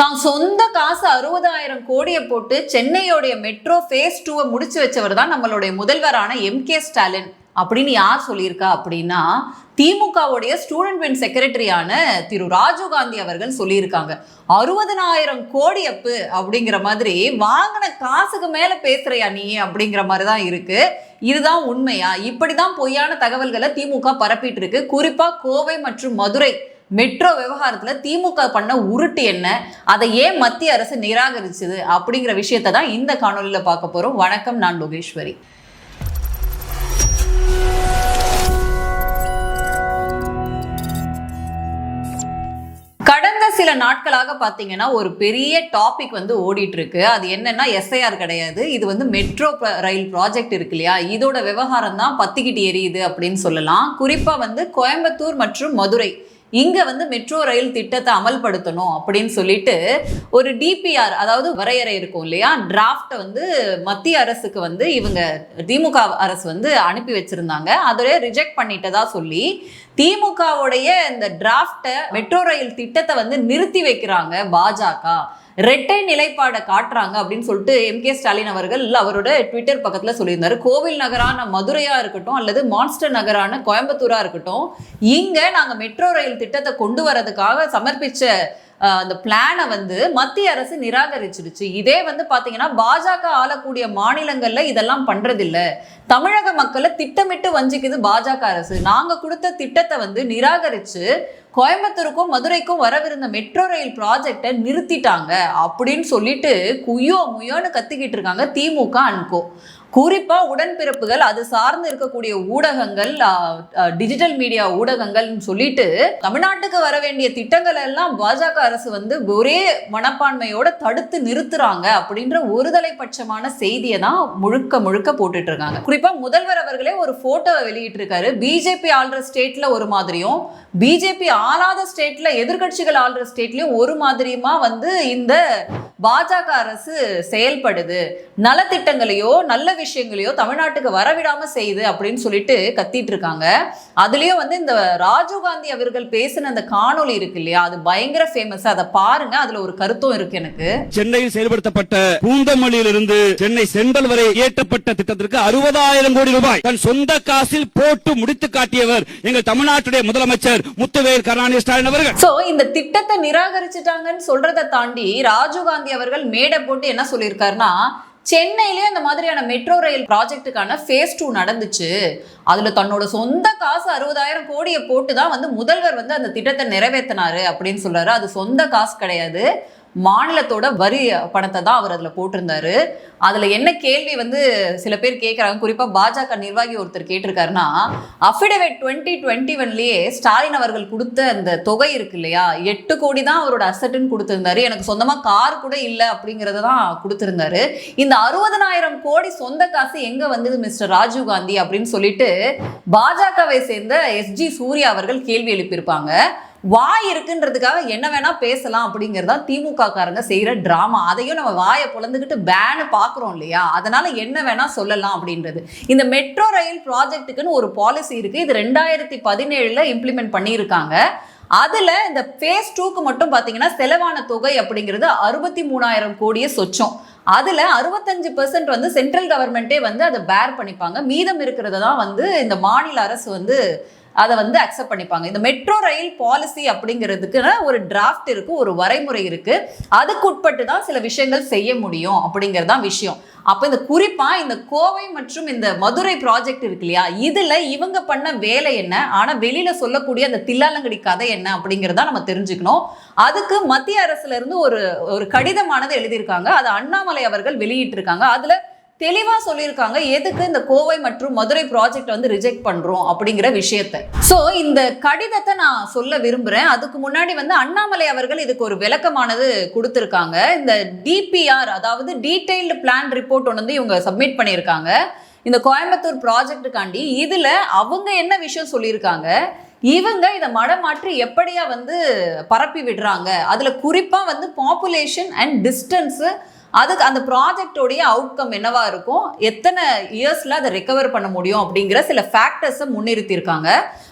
தான் சொந்த காசு அறுபதாயிரம் கோடியை போட்டு சென்னையோடைய மெட்ரோ ஃபேஸ் டூவை முடிச்சு வச்சவர் தான் நம்மளுடைய முதல்வரான எம் கே ஸ்டாலின் அப்படின்னு யார் சொல்லியிருக்கா அப்படின்னா திமுகவுடைய ஸ்டூடெண்ட் வின் செக்ரட்டரியான திரு ராஜீவ் காந்தி அவர்கள் சொல்லியிருக்காங்க. அறுபதனாயிரம் கோடி அப்பு அப்படிங்கிற மாதிரி வாங்கின காசுக்கு மேலே பேசுறியா நீ அப்படிங்கிற மாதிரி தான் இருக்கு. இதுதான் உண்மையா? இப்படிதான் பொய்யான தகவல்களை திமுக பரப்பிட்டு இருக்கு. குறிப்பா கோவை மற்றும் மதுரை மெட்ரோ விவகாரத்தில் திமுக பண்ண உருட்டு என்ன? அதை ஏன் மத்திய அரசு நிராகரிச்சது? அப்படிங்கிற விஷயத்தை தான் இந்த காணொலியில் பார்க்க போகிறோம் வணக்கம் நான் லோகேஸ்வரி. கடந்த சில நாட்களாக பார்த்தீங்கன்னா ஒரு பெரிய டாபிக் வந்து ஓடிட்டு இருக்கு அது என்னன்னா எஸ்ஐஆர் கிடையாது. இது வந்து மெட்ரோ ரயில் ப்ராஜெக்ட் இருக்கு இல்லையா? இதோட விவகாரம் தான் பத்திக்கிட்டு எரியுது அப்படின்னு சொல்லலாம். குறிப்பா வந்து கோயம்புத்தூர் மற்றும் மதுரை. இங்கே வந்து மெட்ரோ ரயில் திட்டத்தை அமல்படுத்தணும் அப்படின்னு சொல்லிட்டு ஒரு டிபிஆர் அதாவது வரையறை இருக்கும் இல்லையா? டிராஃப்டை வந்து மத்திய அரசுக்கு வந்து இவங்க திமுக அரசு வந்து அனுப்பி வச்சுருந்தாங்க. அதோட ரிஜெக்ட் பண்ணிட்டதா சொல்லி திமுகவுடைய இந்த டிராஃப்டை மெட்ரோ ரயில் திட்டத்தை வந்து நிறுத்தி வைக்கிறாங்க பாஜக. ரெட்டை நிலைப்பாடை காட்டுறாங்க அப்படின்னு சொல்லிட்டு எம் கே ஸ்டாலின் அவர்கள் அவரோட ட்விட்டர் பக்கத்தில் சொல்லியிருந்தார். கோவில் நகரான மதுரையா இருக்கட்டும் அல்லது மான்ஸ்டர் நகரான கோயம்புத்தூரா இருக்கட்டும் இங்க நாங்க மெட்ரோ ரயில் திட்டத்தை கொண்டு வரதுக்காக சமர்ப்பிச்ச அந்த பிளானை வந்து மத்திய அரசு நிராகரிச்சிருச்சு இதே வந்து பார்த்தீங்கன்னா பாஜக ஆளக்கூடிய மாநிலங்கள்ல இதெல்லாம் பண்றதில்ல. தமிழக மக்களை திட்டமிட்டு வஞ்சிக்குது பாஜக அரசு. நாங்க கொடுத்த திட்டத்தை வந்து நிராகரிச்சு கோயம்புத்தூருக்கும் மதுரைக்கும் வரவிருந்த மெட்ரோ ரயில் ப்ராஜெக்டை நிறுத்திட்டாங்க. அப்படின்னு சொல்லிட்டு குய்யோ முயோன்னு கத்திக்கிட்டு இருக்காங்க திமுக அன்கோ. குறிப்பா உடன்பிறப்புகள் அது சார்ந்து இருக்கக்கூடிய ஊடகங்கள் டிஜிட்டல் மீடியா ஊடகங்கள்னு சொல்லிட்டு தமிழ்நாட்டுக்கு வர வேண்டிய திட்டங்கள் எல்லாம் பாஜக அரசு வந்து ஒரே மனப்பான்மையோட தடுத்து நிறுத்துறாங்க அப்படின்ற ஒருதலை பட்சமான செய்தியை தான் முழுக்க முழுக்க போட்டுட்டு இருக்காங்க குறிப்பா முதல்வர் அவர்களே ஒரு போட்டோவை வெளியிட்டு இருக்காரு பிஜேபி ஆள்ற ஸ்டேட்ல ஒரு மாதிரியும் பிஜேபி ஆளாத ஸ்டேட்ல எதிர்க்கட்சிகள் ஆள்ற ஸ்டேட்லயும் ஒரு மாதிரியுமா வந்து இந்த பாஜக அரசு செயல்படுது. நலத்திட்டங்களையோ நல்ல விஷயங்களையோ தமிழ்நாட்டுக்கு வரவிடாம செய்யுது அப்படின்னு சொல்லிட்டு கத்திட்டு இருக்காங்க. அதுலயும் வந்து இந்த ராஜீவ் காந்தி அவர்கள் பேசின அந்த காணொளி இருக்கு இல்லையா? அது பயங்கர ஃபேமஸ் அதை பாருங்க. அதுல ஒரு கருத்தும் இருக்கு எனக்கு. சென்னையில் செயல்படுத்தப்பட்ட பூந்தமல்லியிலிருந்து சென்னை சென்ட்ரல் வரை இயற்றப்பட்ட திட்டத்திற்கு அறுபதாயிரம் கோடி ரூபாய் தன் சொந்த காசில் போட்டு முடித்து காட்டியவர் எங்கள் தமிழ்நாட்டுடைய முதலமைச்சர் முத்துவேல் கருணாநிதி ஸ்டாலின் அவர்கள். சோ இந்த திட்டத்தை நிராகரிச்சுட்டாங்கன்னு சொல்றதை தாண்டி ராஜீவ் காந்தி அவர்கள் மேடை போட்டு என்ன சொல்லியிருக்காருன்னா சென்னையிலே அந்த மாதிரியான மெட்ரோ ரயில் ப்ராஜெக்ட்டுக்கான ஃபேஸ் டூ நடந்துச்சு. அதில் தன்னோட சொந்த காசு அறுபதாயிரம் கோடியை போட்டு தான் வந்து முதல்வர் வந்து அந்த திட்டத்தை நிறைவேற்றினாரு அப்படின்னு சொல்றாரு. அது சொந்த காசு கிடையாது. மாநிலத்தோட வரி பணத்தை தான் அவர் அதில் போட்டிருந்தாரு. அதில் என்ன கேள்வி வந்து சில பேர் கேட்குறாங்க குறிப்பாக பாஜக நிர்வாகி ஒருத்தர் கேட்டிருக்காருன்னா அஃபிடவிட் டுவெண்ட்டி டுவெண்ட்டி ஒன்லேயே ஸ்டாலின் அவர்கள் கொடுத்த அந்த தொகை இருக்கு இல்லையா? எட்டு கோடி தான் அவரோட அசட்டுன்னு கொடுத்துருந்தாரு. எனக்கு சொந்தமாக கார் கூட இல்லை அப்படிங்கிறத தான் கொடுத்துருந்தாரு. இந்த அறுபதனாயிரம் கோடி சொந்த காசு எங்கே வந்தது மிஸ்டர் ராஜீவ் காந்தி? அப்படின்னு சொல்லிட்டு பாஜகவை சேர்ந்த எஸ்ஜி சூர்யா அவர்கள் கேள்வி எழுப்பியிருப்பாங்க. வாய் இருக்குன்றதுக்காக என்ன வேணா பேசலாம் அப்படிங்கிறதா திமுக காரங்க செய்யற டிராமா அதையும் நம்ம வாயை பொழந்துக்கிட்டு பேனு பாக்குறோம் இல்லையா? அதனால என்ன வேணா சொல்லலாம் அப்படின்றது. இந்த மெட்ரோ ரயில் ப்ராஜெக்ட்டுக்குன்னு ஒரு பாலிசி இருக்கு. இது ரெண்டாயிரத்தி பதினேழுல இம்ப்ளிமெண்ட் பண்ணியிருக்காங்க. அதில் இந்த ஃபேஸ் டூக்கு மட்டும் பார்த்தீங்கன்னா செலவான தொகை அப்படிங்கிறது அறுபத்தி மூணாயிரம் கோடியே சொச்சம். அதில் அறுபத்தஞ்சு பெர்சன்ட் வந்து சென்ட்ரல் கவர்மெண்ட்டே வந்து அதை பேர் பண்ணிப்பாங்க. மீதம் இருக்கிறத தான் வந்து இந்த மாநில அரசு வந்து அதை வந்து அக்செப்ட் பண்ணிப்பாங்க. இந்த மெட்ரோ ரயில் பாலிசி அப்படிங்கிறதுக்கு ஒரு டிராஃப்ட் இருக்கு ஒரு வரைமுறை இருக்கு. அதுக்கு உட்பட்டு தான் சில விஷயங்கள் செய்ய முடியும் அப்படிங்கிறது தான் விஷயம். அப்போ இந்த குறிப்பா இந்த கோவை மற்றும் இந்த மதுரை ப்ராஜெக்ட் இருக்கு இல்லையா? இதுல இவங்க பண்ண வேலை என்ன? ஆனா வெளியில சொல்லக்கூடிய அந்த தில்லாலங்கடி கதை என்ன அப்படிங்கிறத நம்ம தெரிஞ்சுக்கணும். அதுக்கு மத்திய அரசுல இருந்து ஒரு ஒரு கடிதமானது எழுதியிருக்காங்க. அதை அண்ணாமலை அவர்கள் வெளியிட்டிருக்காங்க. அதுல தெளிவா சொல்லியிருக்காங்க எதுக்கு இந்த கோவை மற்றும் மதுரை ப்ராஜெக்ட் வந்து ரிஜெக்ட் பண்றோம் அப்படிங்கிற விஷயத்தை. சோ இந்த கடிதத்தை நான் சொல்ல விரும்புறேன். அதுக்கு முன்னாடி வந்து அண்ணாமலை அவர்கள் இதுக்கு ஒரு விளக்கமானது கொடுத்திருக்காங்க. இந்த டிபிஆர் அதாவது டீடைல்டு பிளான் ரிப்போர்ட் ஒன்று வந்து இவங்க சப்மிட் பண்ணியிருக்காங்க. இந்த கோயம்புத்தூர் ப்ராஜெக்ட்டுக்காண்டி இதுல அவங்க என்ன விஷயம் சொல்லியிருக்காங்க? இவங்க இதை மடமாற்றி எப்படியா வந்து பரப்பி விடுறாங்க? அதுல குறிப்பா வந்து பாப்புலேஷன் அண்ட் டிஸ்டன்ஸ் அதுக்கு அந்த ப்ராஜெக்டோடைய அவுட்கம் என்னவா இருக்கும்? எத்தனை இயர்ஸ்ல அதை ரெக்கவர் பண்ண முடியும் அப்படிங்கிற சில ஃபேக்டர்ஸை முன்னிறுத்தியிருக்காங்க.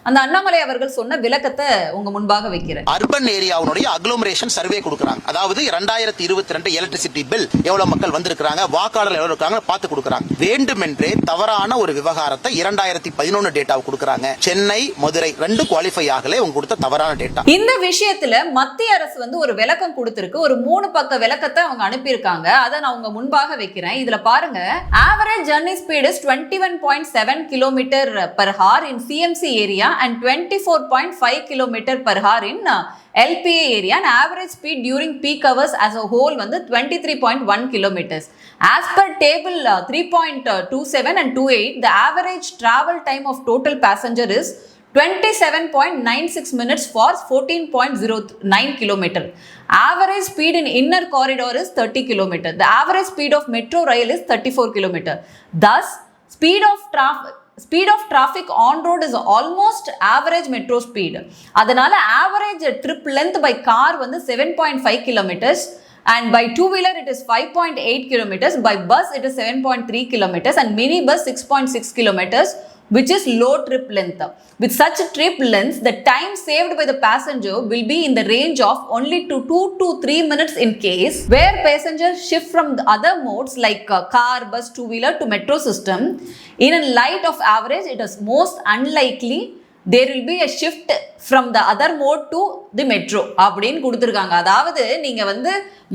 அந்த அண்ணாமலை அவர்கள் சொன்ன விளக்கத்தை உங்க முன்பாக வைக்கிறேன். அர்பன் ஏரியாவுடைய அக்ளோமரேஷன் சர்வே கொடுக்குறாங்க. அதாவது இரண்டாயிரத்தி இருபத்தி ரெண்டு எலக்ட்ரிசிட்டி பில் எவ்வளவு மக்கள் வந்திருக்காங்க வாக்காளர் எவ்வளவு இருக்காங்க பார்த்து கொடுக்குறாங்க. வேண்டுமென்றே தவறான ஒரு விவகாரத்தை இரண்டாயிரத்தி பதினொன்னு டேட்டாவை கொடுக்குறாங்க. சென்னை மதுரை ரெண்டு குவாலிஃபை ஆகல உங்க கொடுத்த தவறான டேட்டா இந்த விஷயத்துல மத்திய அரசு வந்து ஒரு விளக்கம் கொடுத்திருக்கு. ஒரு மூணு பக்க விளக்கத்தை அவங்க அனுப்பியிருக்காங்க. அதை நான் உங்க முன்பாக வைக்கிறேன். இதுல பாருங்க. Average journey speed is twenty one point seven kilometre per hour in CMC area and twenty four point five kilometre per hour in LBA area and average speed during peak hours as a whole வந்து twenty three point one kilometres as per table three point two seven and two eight the average travel time of total passenger is 27.96 minutes for 14.09 kilometer. Average speed in inner corridor is 30 kilometer. The speed of metro rail rail is 34 kilometer. Thus, speed of traffic speed of traffic on road is almost average metro speed அதனால average trip length by car வந்து seven point five kilometres and by two wheeler it is five point eight kilometres by bus it is seven point three kilometres and mini bus six point six kilometres which is low trip length. With such a trip length, the time saved by the passenger will be in the range of only to 2 to 3 minutes in case where passengers shift from the other modes like uh, car, bus, two wheeler to metro system. In a light of average, it is most unlikely there will be a shift from the other mode to the metro அப்படின்னு கொடுத்துருக்காங்க. அதாவது நீங்கள் வந்து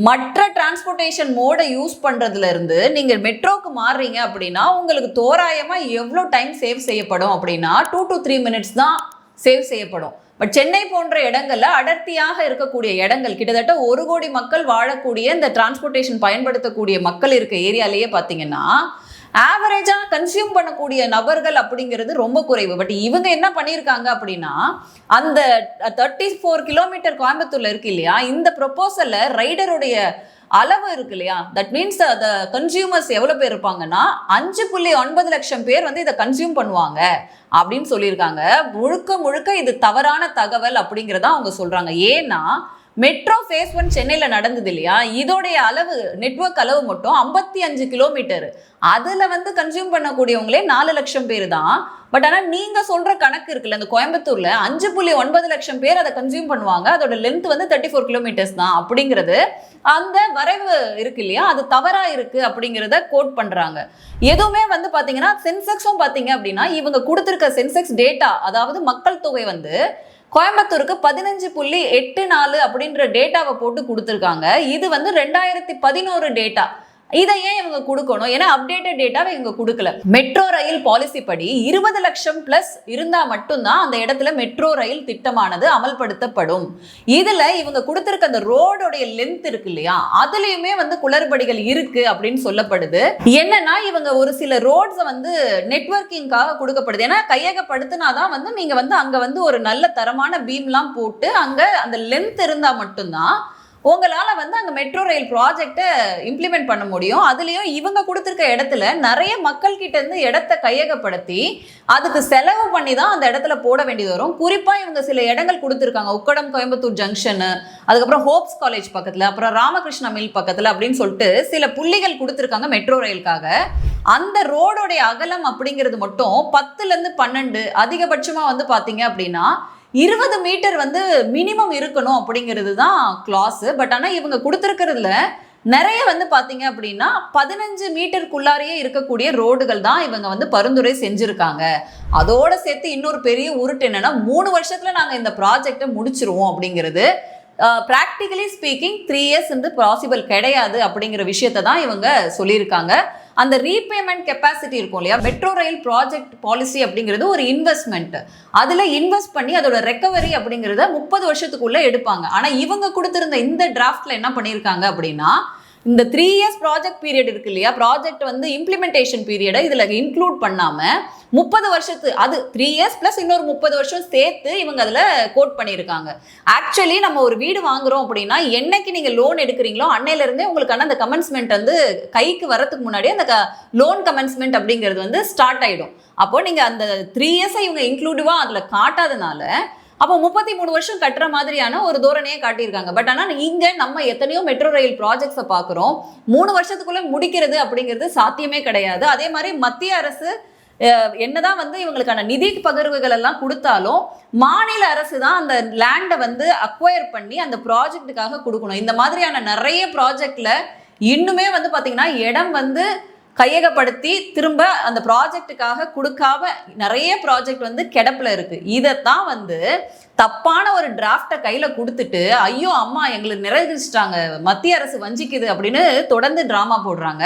மற்ற transportation மோடை use பண்ணுறதுலேருந்து நீங்கள் மெட்ரோக்கு மாறுறீங்க அப்படின்னா உங்களுக்கு தோராயமாக எவ்வளோ டைம் சேவ் செய்யப்படும் அப்படின்னா டூ டு த்ரீ மினிட்ஸ் தான் சேவ் செய்யப்படும். பட் சென்னை போன்ற இடங்கள்ல அடர்த்தியாக இருக்கக்கூடிய இடங்கள் கிட்டத்தட்ட ஒரு கோடி மக்கள் வாழக்கூடிய இந்த டிரான்ஸ்போர்ட்டேஷன் பயன்படுத்தக்கூடிய மக்கள் இருக்க ஏரியாலேயே பார்த்தீங்கன்னா ஆவரேஜாக கன்சியூம் பண்ணக்கூடிய நபர்கள் அப்படிங்கிறது ரொம்ப குறைவு. பட் இவங்க என்ன பண்ணியிருக்காங்க அப்படின்னா அந்த தேர்ட்டி ஃபோர் கிலோமீட்டர் கோயம்புத்தூர்ல இருக்கு இல்லையா? இந்த ப்ரொப்போசல்ல ரைடருடைய அளவு இருக்கு இல்லையா? தட் மீன்ஸ் அந்த கன்சியூமர்ஸ் எவ்வளோ பேர் இருப்பாங்கன்னா அஞ்சு புள்ளி ஒன்பது லட்சம் பேர் வந்து இதை கன்சியூம் பண்ணுவாங்க அப்படின்னு சொல்லியிருக்காங்க. முழுக்க முழுக்க இது தவறான தகவல் அப்படிங்கிறத அவங்க சொல்கிறாங்க ஏன்னா மெட்ரோ ஃபேஸ் ஒன் சென்னையில் நடந்தது இல்லையா? இதோடைய அளவு நெட்வொர்க் அளவு மட்டும் ஐம்பத்தி அஞ்சு கிலோமீட்டர் அதில் வந்து கன்சியூம் பண்ணக்கூடியவங்களே நாலு லட்சம் பேர் தான். பட் ஆனால் நீங்கள் சொல்கிற கணக்கு இருக்குல்ல இந்த கோயம்புத்தூரில் அஞ்சு புள்ளி ஒன்பது லட்சம் பேர் அதை கன்சியூம் பண்ணுவாங்க. அதோட லென்த் வந்து தேர்ட்டி ஃபோர் கிலோமீட்டர்ஸ் தான் அப்படிங்கிறது. அந்த வரைவு இருக்கு இல்லையா? அது தவறாக இருக்குது அப்படிங்கிறத கோட் பண்ணுறாங்க எதுவுமே வந்து பார்த்தீங்கன்னா சென்செக்ஸும் பார்த்தீங்க அப்படின்னா இவங்க கொடுத்துருக்க சென்செக்ஸ் டேட்டா அதாவது மக்கள் தொகை வந்து கோயம்புத்தூருக்கு பதினஞ்சு புள்ளி எட்டு நாலு அப்படின்ற டேட்டாவை போட்டு கொடுத்துருக்காங்க. இது வந்து ரெண்டாயிரத்தி பதினோரு டேட்டா இதை ஏன் இவங்க கொடுக்கணும்? ஏன்னா அப்டேட்டட் டேட்டாவை இவங்க கொடுக்கல. மெட்ரோ ரயில் பாலிசி படி இருபது லட்சம் பிளஸ் இருந்தா மட்டும்தான் அந்த இடத்துல மெட்ரோ ரயில் திட்டமானது அமல்படுத்தப்படும். இதுல இவங்க கொடுத்திருக்க அந்த ரோடோடைய லென்த் இருக்கு இல்லையா? அதுலயுமே வந்து குளறுபடிகள் இருக்கு அப்படின்னு சொல்லப்படுது. என்னன்னா இவங்க ஒரு சில ரோட்ஸை வந்து நெட்ஒர்க்கிங்காக கொடுக்கப்படுது. ஏன்னா கையகப்படுத்தினாதான் வந்து நீங்க வந்து அங்க வந்து ஒரு நல்ல தரமான பீம்லாம் போட்டு அங்க அந்த லென்த் இருந்தா மட்டும்தான் உங்களால் வந்து அங்கே மெட்ரோ ரயில் ப்ராஜெக்டை இம்ப்ளிமெண்ட் பண்ண முடியும். அதுலேயும் இவங்க கொடுத்துருக்க இடத்துல நிறைய மக்கள்கிட்ட இருந்து இடத்த கையகப்படுத்தி அதுக்கு செலவு பண்ணி தான் அந்த இடத்துல போட வேண்டியது வரும். குறிப்பாக இவங்க சில இடங்கள் கொடுத்துருக்காங்க. உக்கடம் கோயம்புத்தூர் ஜங்ஷனு அதுக்கப்புறம் ஹோப்ஸ் காலேஜ் பக்கத்தில் அப்புறம் ராமகிருஷ்ணா மில் பக்கத்தில் அப்படின்னு சொல்லிட்டு சில புள்ளிகள் கொடுத்துருக்காங்க மெட்ரோ ரயிலுக்காக அந்த ரோடோடைய அகலம் அப்படிங்கிறது மட்டும் பத்துலேருந்து பன்னெண்டு அதிகபட்சமாக வந்து பார்த்தீங்க அப்படின்னா இருபது மீட்டர் வந்து மினிமம் இருக்கணும் அப்படிங்கிறது தான் கிளாஸு பட் ஆனால் இவங்க கொடுத்துருக்கிறதுல நிறைய வந்து பார்த்தீங்க அப்படின்னா பதினஞ்சு மீட்டருக்குள்ளாரையே இருக்கக்கூடிய ரோடுகள் தான் இவங்க வந்து பரிந்துரை செஞ்சுருக்காங்க. அதோட சேர்த்து இன்னொரு பெரிய உருட்டு என்னன்னா மூணு வருஷத்தில் நாங்கள் இந்த ப்ராஜெக்டை முடிச்சிருவோம் அப்படிங்கிறது. ப்ராக்டிக்கலி ஸ்பீக்கிங் த்ரீ இயர்ஸ் வந்து பாசிபிள் கிடையாது அப்படிங்கிற விஷயத்தை தான் இவங்க சொல்லியிருக்காங்க. அந்த ரீபேமெண்ட் கெப்பாசிட்டி இருக்கும் இல்லையா? மெட்ரோ ரயில் ப்ராஜெக்ட் பாலிசி அப்படிங்கிறது ஒரு இன்வெஸ்ட்மெண்ட் அதில் இன்வெஸ்ட் பண்ணி அதோட ரெக்கவரி அப்படிங்கிறத முப்பது வருஷத்துக்குள்ளே எடுப்பாங்க. ஆனால் இவங்க கொடுத்துருந்த இந்த டிராஃப்டில் என்ன பண்ணியிருக்காங்க அப்படின்னா இந்த த்ரீ இயர்ஸ் ப்ராஜெக்ட் பீரியட் இருக்கு இல்லையா? ப்ராஜெக்ட் வந்து இம்ப்ளிமெண்டேஷன் பீரியடை இதில் இன்க்ளூட் பண்ணாமல் முப்பது வருஷத்து அது த்ரீ இயர்ஸ் ப்ளஸ் இன்னொரு முப்பது வருஷம் சேர்த்து இவங்க அதில் கோட் பண்ணியிருக்காங்க. ஆக்சுவலி நம்ம ஒரு வீடு வாங்குறோம் அப்படின்னா என்னைக்கு நீங்கள் லோன் எடுக்கிறீங்களோ அன்னையிலேருந்தே உங்களுக்கான அந்த கமென்ஸ்மெண்ட் வந்து கைக்கு வரத்துக்கு முன்னாடியே அந்த லோன் கமென்ஸ்மெண்ட் அப்படிங்கிறது வந்து ஸ்டார்ட் ஆகிடும் அப்போது நீங்கள் அந்த த்ரீ இயர்ஸை இவங்க இன்க்ளூடிவாக அதில் காட்டாதனால அப்போ முப்பத்தி மூணு வருஷம் கட்டுற மாதிரியான ஒரு தோரணையை காட்டியிருக்காங்க. பட் ஆனால் இங்க நம்ம எத்தனையோ மெட்ரோ ரயில் ப்ராஜெக்ட்ஸை பார்க்குறோம் மூணு வருஷத்துக்குள்ள முடிக்கிறது அப்படிங்கிறது சாத்தியமே கிடையாது. அதே மாதிரி மத்திய அரசு என்னதான் வந்து இவங்களுக்கான நிதி பகிர்வுகள் எல்லாம் கொடுத்தாலும் மாநில அரசு தான் அந்த லேண்டை வந்து அக்வயர் பண்ணி அந்த ப்ராஜெக்ட்டுக்காக கொடுக்கணும். இந்த மாதிரியான நிறைய ப்ராஜெக்டில் இன்னுமே வந்து பார்த்தீங்கன்னா இடம் வந்து கையகப்படுத்தி திரும்ப அந்த ப்ராஜெக்ட்டுக்காக கொடுக்காம நிறைய ப்ராஜெக்ட் வந்து கிடப்பில் இருக்கு. இதைத்தான் வந்து தப்பான ஒரு டிராஃப்டை கையில் கொடுத்துட்டு ஐயோ அம்மா எங்களுக்கு நிறைவேற்றிட்டாங்க மத்திய அரசு வஞ்சிக்குது அப்படின்னு தொடர்ந்து ட்ராமா போடுறாங்க.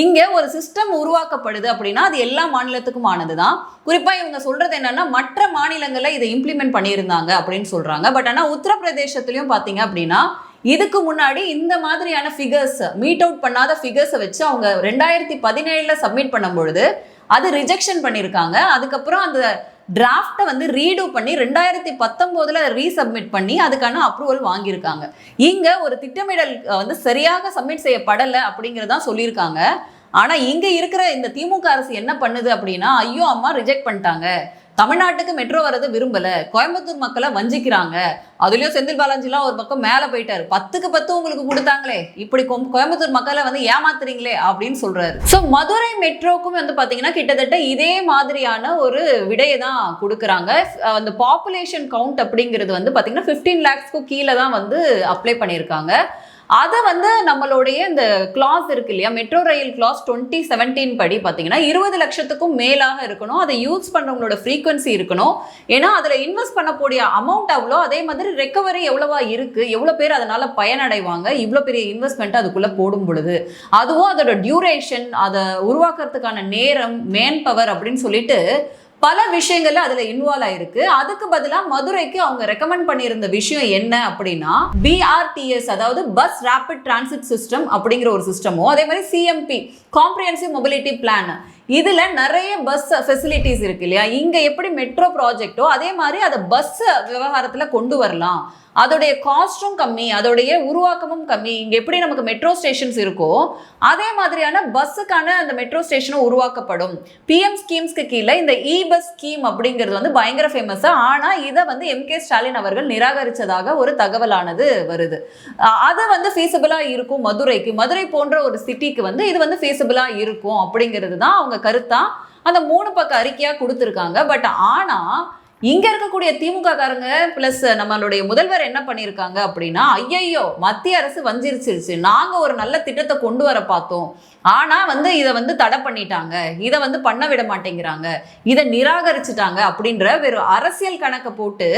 இங்கே ஒரு சிஸ்டம் உருவாக்கப்படுது அப்படின்னா அது எல்லா மாநிலத்துக்கும் ஆனதுதான். குறிப்பாக இவங்க சொல்கிறது என்னென்னா மற்ற மாநிலங்களில் இதை இம்ப்ளிமெண்ட் பண்ணியிருந்தாங்க அப்படின்னு சொல்கிறாங்க பட் ஆனால் உத்தரப்பிரதேசத்திலயும் பார்த்தீங்க அப்படின்னா இதுக்கு முன்னாடி இந்த மாதிரியான ஃபிகர்ஸ் மீட் அவுட் பண்ணாத ஃபிகர்ஸை வச்சு அவங்க ரெண்டாயிரத்தி பதினேழில் சப்மிட் பண்ணும்பொழுது அது ரிஜெக்ஷன் பண்ணியிருக்காங்க அதுக்கப்புறம் அந்த டிராஃப்டை வந்து ரீடூ பண்ணி ரெண்டாயிரத்தி பத்தொம்போதில் ரீசப்மிட் பண்ணி அதுக்கான அப்ரூவல் வாங்கியிருக்காங்க. இங்கே ஒரு திட்டமிடல் வந்து சரியாக சப்மிட் செய்யப்படலை அப்படிங்கிறதான் சொல்லியிருக்காங்க. ஆனால் இங்கே இருக்கிற இந்த திமுக அரசு என்ன பண்ணுது அப்படின்னா ஐயோ அம்மா ரிஜெக்ட் பண்ணிட்டாங்க. தமிழ்நாட்டுக்கு மெட்ரோ வரது விரும்பல. கோயம்புத்தூர் மக்களை வஞ்சிக்கிறாங்க. அதுலயும் செந்தில் பாலாஜிலாம் ஒரு பக்கம் மேல போயிட்டாரு. பத்துக்கு பத்து உங்களுக்கு கொடுத்தாங்களே. இப்படி கோயம்புத்தூர் மக்களை வந்து ஏமாத்துறீங்களே அப்படின்னு சொல்றாரு. சோ மதுரை மெட்ரோக்கும் வந்து பாத்தீங்கன்னா கிட்டத்தட்ட இதே மாதிரியான ஒரு விடையை தான் கொடுக்குறாங்க. அந்த பாப்புலேஷன் கவுண்ட் அப்படிங்கிறது வந்து பாத்தீங்கன்னா 15 லேக்ஸ்க்கும் கீழே தான் வந்து அப்ளை பண்ணியிருக்காங்க. அதை வந்து நம்மளுடைய இந்த கிளாஸ் இருக்கு இல்லையா? Metro rail class twenty seventeen படி பார்த்தீங்கன்னா இருபது லட்சத்துக்கும் மேலாக இருக்கணும். அதை யூஸ் பண்ணுறவங்களோட ஃப்ரீக்வன்சி இருக்கணும். ஏன்னா அதில் இன்வெஸ்ட் பண்ணக்கூடிய அமௌண்ட் அவ்வளோ அதே மாதிரி ரெக்கவரி எவ்வளவா இருக்கு? எவ்வளோ பேர் அதனால பயனடைவாங்க? இவ்வளோ பெரிய இன்வெஸ்ட்மெண்ட் அதுக்குள்ளே போடும் பொழுது. அதுவும் அதோட டியூரேஷன் அதை உருவாக்குறதுக்கான நேரம் மேன் பவர் அப்படின்னு சொல்லிட்டு பல விஷயங்கள்ல அதுல இன்வால்வ் ஆயிருக்கு. அதுக்கு பதிலா மதுரைக்கு அவங்க ரெக்கமெண்ட் பண்ணியிருந்த விஷயம் என்ன அப்படின்னா பிஆர்டிஎஸ் அதாவது பஸ் ரேபிட் டிரான்சிட் சிஸ்டம் அப்படிங்கிற ஒரு சிஸ்டமோ அதே மாதிரி சிஎம்பி காம்ப்ரிஹென்சிவ் மொபிலிட்டி பிளான் இதுல நிறைய பஸ் ஃபெசிலிட்டிஸ் இருக்கு இல்லையா? இங்க எப்படி மெட்ரோ ப்ராஜெக்ட்டோ அதே மாதிரி அதை பஸ் விவகாரத்துல கொண்டு வரலாம். அதோடைய காஸ்ட்டும் கம்மி அதோடைய உருவாக்கமும் கம்மி. இங்கே எப்படி நமக்கு மெட்ரோ ஸ்டேஷன்ஸ் இருக்கோ அதே மாதிரியான பஸ்ஸுக்கான அந்த மெட்ரோ ஸ்டேஷனும் உருவாக்கப்படும். பிஎம் ஸ்கீம்ஸ்க்கு கீழே இந்த இ பஸ் ஸ்கீம் அப்படிங்கிறது வந்து பயங்கர ஃபேமஸ் ஆனால் இதை வந்து எம் கே ஸ்டாலின் அவர்கள் நிராகரிச்சதாக ஒரு தகவலானது வருது. அது வந்து ஃபீஸபிளாக இருக்கும் மதுரைக்கு. மதுரை போன்ற ஒரு சிட்டிக்கு வந்து இது வந்து ஃபீஸபிளாக இருக்கும் அப்படிங்கிறது தான் அவங்க கருத்தாக அந்த மூணு பக்க அறிக்கையாக கொடுத்துருக்காங்க. பட் ஆனால் இங்க இருக்கக்கூடிய திமுக காரங்க பிளஸ் நம்மளுடைய முதல்வர் என்ன பண்ணியிருக்காங்க அப்படின்னா ஐயையோ மத்திய அரசு வஞ்சிருச்சிருச்சு. நாங்க ஒரு நல்ல திட்டத்தை கொண்டு வர பார்த்தோம். ஆனா வந்து இதை வந்து தடை பண்ணிட்டாங்க. இதை வந்து பண்ண விட மாட்டேங்கிறாங்க. இதை நிராகரிச்சுட்டாங்க அப்படின்ற வெறும் அரசியல் கணக்கை போட்டு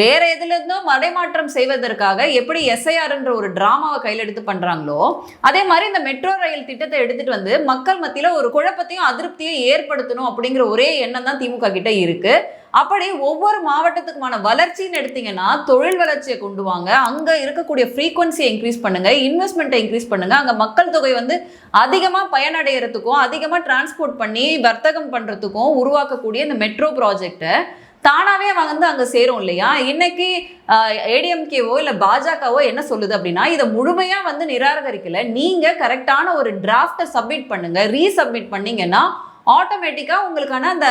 வேற எதுல இருந்தும் மடைமாற்றம் செய்வதற்காக எப்படி எஸ்ஐஆர்ன்ற ஒரு டிராமாவை கையில் எடுத்து பண்றாங்களோ அதே மாதிரி இந்த மெட்ரோ ரயில் திட்டத்தை எடுத்துட்டு வந்து மக்கள் மத்தியில ஒரு குழப்பத்தையும் அதிருப்தியும் ஏற்படுத்தணும் அப்படிங்கிற ஒரே எண்ணம் தான் திமுக கிட்ட இருக்கு. அப்படி ஒவ்வொரு மாவட்டத்துக்குமான வளர்ச்சின்னு எடுத்தீங்கன்னா தொழில் வளர்ச்சியை கொண்டு வாங்க. அங்கே இருக்கக்கூடிய ஃப்ரீக்குவன்சியை இன்க்ரீஸ் பண்ணுங்க. இன்வெஸ்ட்மெண்ட்டை இன்க்ரீஸ் பண்ணுங்க. அங்கே மக்கள் தொகை வந்து அதிகமாக பயனடைகிறதுக்கும் அதிகமாக டிரான்ஸ்போர்ட் பண்ணி வர்த்தகம் பண்ணுறதுக்கும் உருவாக்கக்கூடிய இந்த மெட்ரோ ப்ராஜெக்டை தானாவே வந்து அங்கே சேரும் இல்லையா? இன்னைக்கு ஏடிஎம்கேவோ இல்லை பாஜகவோ என்ன சொல்லுது அப்படின்னா இதை முழுமையாக வந்து நிராகரிக்கல. நீங்கள் கரெக்டான ஒரு டிராஃப்டை சப்மிட் பண்ணுங்கள் ரீசப்மிட் பண்ணீங்கன்னா ஆட்டோமேட்டிக்காக உங்களுக்கான அந்த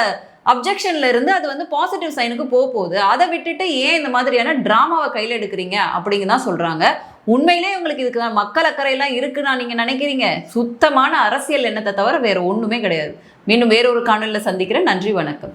அப்ஜெக்ஷன்ல இருந்து அது வந்து பாசிட்டிவ் சைனுக்கு போக போகுது. அதை விட்டுட்டு ஏன் இந்த மாதிரியான டிராமாவை கையில் எடுக்கிறீங்க அப்படிங்க தான் சொல்றாங்க. உண்மையிலே உங்களுக்கு இதுக்கு மக்கள் அக்கறையெல்லாம் இருக்குன்னா நீங்க நினைக்கிறீங்க. சுத்தமான அரசியல் எண்ணத்தை தவிர வேற ஒண்ணுமே கிடையாது. மீண்டும் வேறொரு காணொலியில் சந்திக்கிறேன். நன்றி வணக்கம்.